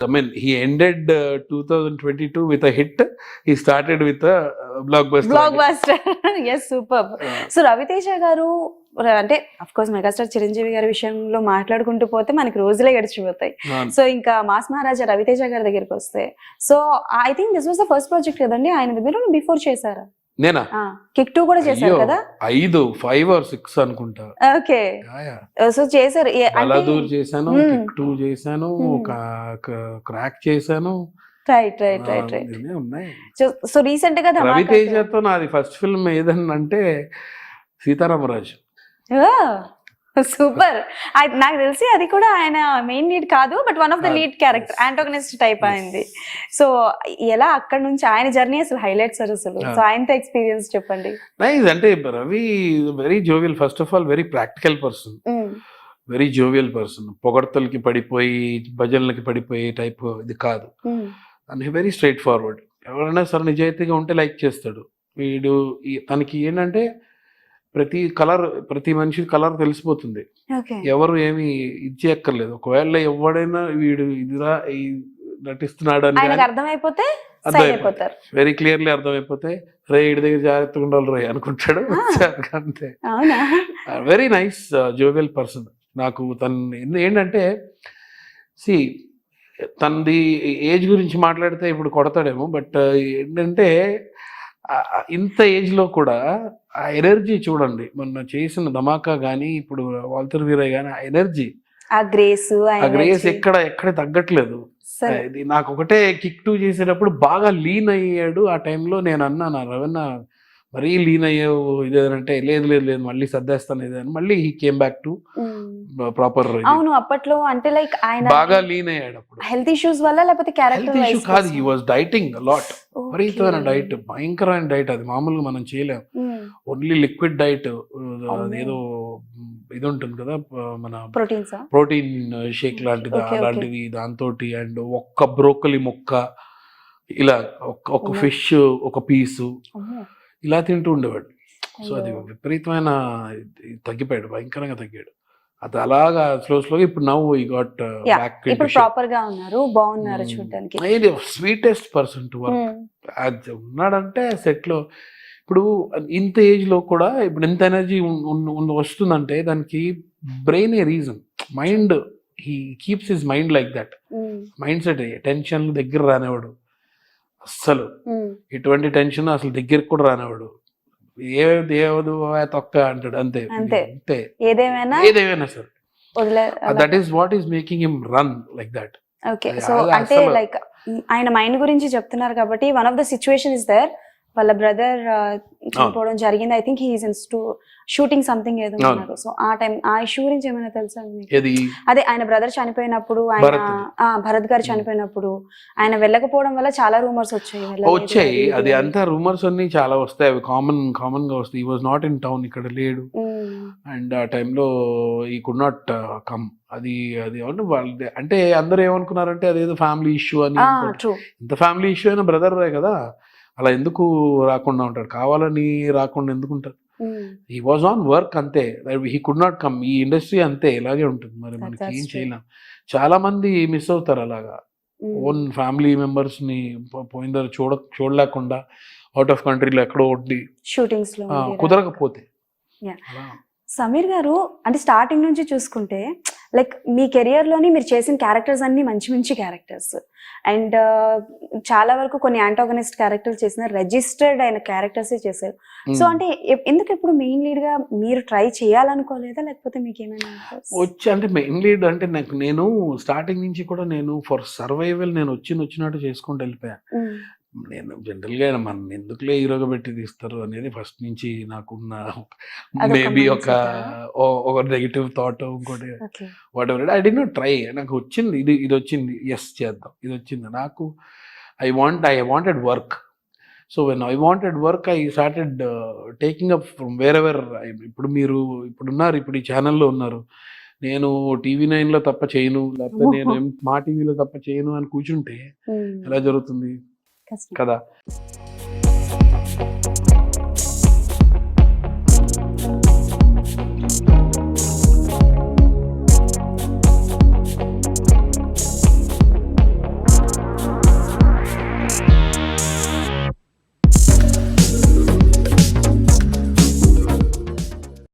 I mean, he ended uh, 2022 with a hit. He started with a uh, blockbuster. Blockbuster yes super Uh, so Raviteja garu ర- అంటే of course megastar Chiranjeevi గారి విషయంలో మాట్లాడుకుంటూ పోతే మనకి రోజులే గడిచిపోతాయి. సో ఇంకా మాస్ మహారాజా రవితేజ గారి దగ్గరికి వస్తే. So I think this was the first project కదండి? ఆయన మీరు బిఫోర్ చేశారా? నేనా? కిక్ టూ కూడా చేశారు కదా? ఐదు ఫైవ్ ఆర్ సిక్స్ అనుకుంటా. ఓకే. సో చేశారు. బలాదూర్ చేశాను. కిక్ టూ చేశాను Hmm. క్రాక్ చేశాను. Right right right right. So రీసెంట్గా రవితేజతో నాది ఫస్ట్ ఫిల్మ్ ఏదన్నంటే సీతారామరాజు. సూపర్ నాకు తెలిసి అది కూడా ఆయన మెయిన్ లీడ్ కాదు but one of the. Lead character Yes. Antagonist type. అయింది సో ఎలా అక్కడ నుంచి ఆయన జర్నీ అసలు హైలైట్ సార్ అసలు. సో ఆయనతో ఎక్స్పీరియన్స్ చెప్పండి నైస్ అంటే Ravi very jovial first of all very practical person. Very jovial person పొగడ్తలకి పడిపోయి భజనలకి పడిపోయి టైప్ ఇది కాదు. అని వెరీ స్ట్రైట్ ఫార్వర్డ్ ఎవరైనా సరే నిజాయితీగా ఉంటే లైక్ చేస్తాడు వీడు తనకి ఏంటంటే ప్రతి కలర్ ప్రతి మనిషి కలర్ తెలిసిపోతుంది. ఎవరు ఏమి ఇది చేయక్కర్లేదు. ఒకవేళ ఎవడైనా వీడు ఇదిరా నటిస్తున్నాడు అని అర్థమైపోతే వెరీ క్లియర్లీ అర్థమైపోతే రే ఇడి దగ్గర జాగ్రత్తగా ఉండాలి రే అనుకుంటాడు. అంతే. వెరీ నైస్ జోవియల్ పర్సన్ నాకు తను ఏంటంటే సి తనది ఏజ్ గురించి మాట్లాడితే ఇప్పుడు కొడతాడేమో బట్ ఏంటంటే ఆ- ఆ ఇంత ఏజ్లో కూడా ఆ ఎనర్జీ చూడండి. మొన్న చేసిన ధమాకా కానీ ఇప్పుడు వాల్తర్ వీరయ్య కానీ ఆ ఎనర్జీ. ఆ గ్రేస్ ఆ గ్రేస్ ఎక్కడ ఎక్కడ తగ్గట్లేదు. ఇది నాకు ఒకటే కిక్ టూ చేసేటప్పుడు బాగా లీన్ అయ్యాడు ఆ టైంలో నేను అన్నాను రవణ మరీ లీన్ అయ్యావు ఇదేదంటే లేదు లేదు లేదు మళ్ళీ సర్దేస్తాను ఇదని మళ్ళీ he came back to proper అవును అప్పట్లో అంటే లైక్ ఆయన బాగా లీన్ అయ్యాడు అప్పుడు. హెల్త్ ఇష్యూస్ వల్ల లేకపోతే హెల్త్ క్యారెక్టర్ ఇష్యూ కాదు హీ వాజ్ డైటింగ్ లాట్ విపరీతమైన డైట్ భయంకరమైన డైట్ అది. మామూలుగా మనం చేయలేం. ఓన్లీ లిక్విడ్ డైట్ అదేదో ఇది ఉంటుంది కదా మన ప్రోటీన్ షేక్ లాంటిది. అలాంటిది దాంతో అండ్ ఒక్క బ్రోకలి ముక్క ఇలా ఒక. ఫిష్ ఒక పీసు ఇలా తింటూ ఉండేవాడు. సో అది. విపరీతమైన తగ్గిపోయాడు భయంకరంగా తగ్గాడు. అది అలాగా స్లో స్లోగా ఇప్పుడు నవ్వు ఈ గాట్ బ్యాక్ ఇప్పుడు ప్రాపర్గా ఉన్నారు బాగున్నారు. చూడడానికి. స్వీటెస్ట్ పర్సన్ టు వర్క్ ఉన్నాడంటే సెట్లో ఇప్పుడు ఇంత ఏజ్లో కూడా ఇప్పుడు ఎంత ఎనర్జీ వస్తుందంటే దానికి brain a reason. Mind he keeps his mind like that. Mind set tension దగ్గర రానివాడు. అస్సలు. ఎటువంటి టెన్షన్ అసలు దగ్గరికి కూడా రానివాడు ఏ దేవదు తొక్క అంటాడు అంతే. అంతే. ఏదేమైనా ఏదేమైనా సరే. That is what is making him run like that okay so అంటే లైక్ ఆయన మైండ్ గురించి చెప్తున్నారు కాబట్టి one of the situation is there వాళ్ళ బ్రదర్ చనిపోవడం జరిగింది. I think he's in shooting something ఏదో. ఉన్నారు. సో ఆ టైం ఆ ఇష్యూ గురించి ఏమైనా తెలుసా అదే ఆయన బ్రదర్ చనిపోయినప్పుడు ఆయన భరత్. గారు. చనిపోయినప్పుడు ఆయన వెళ్ళకపోవడం వల్ల చాలా రూమర్స్ వచ్చాయి. వచ్చాయి. అది. అంతా రూమర్స్ అన్ని చాలా వస్తాయి. అవి కామన్ కామన్గా వస్తాయి. ఈ వాజ్ నాట్ ఇన్ టౌన్ ఇక్కడ లేడు. అండ్ ఆ టైంలో ఈ కుడ్ నాట్ కమ్ అది అది అవును వాళ్ళది అంటే అందరూ ఏమనుకున్నారంటే అదేదో ఫ్యామిలీ ఇష్యూ అని ఇంత ఫ్యామిలీ ఇష్యూ అయినా బ్రదర్ కదా. అలా ఎందుకు రాకుండా ఉంటాడు? కావాలని రాకుండా ఎందుకు ఉంటారు ఈ వాజ్ ఆన్ వర్క్ అంతే. హీ కుడ్ నాట్ కమ్ ఈ ఇండస్ట్రీ అంతే ఇలాగే ఉంటుంది. మరి మనకి ఏం. చేయలేం. చాలా మంది మిస్ అవుతారు అలాగా. ఓన్ ఫ్యామిలీ మెంబర్స్ని పో- పోయిన చూడ చూడలేకుండా అవుట్ ఆఫ్ కంట్రీలో ఎక్కడో ఒకటి షూటింగ్స్ కుదరకపోతే. సమీర్ గారు అంటే స్టార్టింగ్ నుంచి చూసుకుంటే లైక్ మీ కెరియర్లోని మీరు చేసిన క్యారెక్టర్స్ అన్ని మంచి మంచి క్యారెక్టర్స్ అండ్ చాలా వరకు కొన్ని యాంటాగనిస్ట్ క్యారెక్టర్స్ చేసిన రిజిస్టర్డ్ అయిన క్యారెక్టర్స్ చేశారు. So um. అంటే ఎందుకు ఇప్పుడు మెయిన్ లీడ్గా మీరు ట్రై చేయాలనుకోలేదా? లేకపోతే మీకు ఏమైనా వచ్చి అంటే మెయిన్ లీడ్ అంటే నాకు నేను స్టార్టింగ్ నుంచి కూడా నేను ఫర్ సర్వైవల్ నేను వచ్చిన వచ్చినట్టు చేసుకుంటూ వెళ్ళిపోయా. ఉమ్, నేను జనరల్గా మన ఎందుకులే హీరోగా పెట్టి తీస్తారు అనేది ఫస్ట్ నుంచి నాకున్న మేబీ ఒక ఒక నెగిటివ్ థాట్ ఇంకోటి whatever I did not try. నాకు వచ్చింది. ఇది ఇది వచ్చింది. ఎస్ చేద్దాం. ఇది వచ్చింది. నాకు I want I wanted work. So when I wanted work I started taking up from wherever ఇప్పుడు మీరు ఇప్పుడు ఉన్నారు ఇప్పుడు ఈ ఛానల్లో ఉన్నారు. నేను టీవీ నైన్లో తప్ప చేయను. లేకపోతే నేను మా టీవీలో తప్ప చేయను అని కూర్చుంటే ఎలా జరుగుతుంది? కష్టం. కదా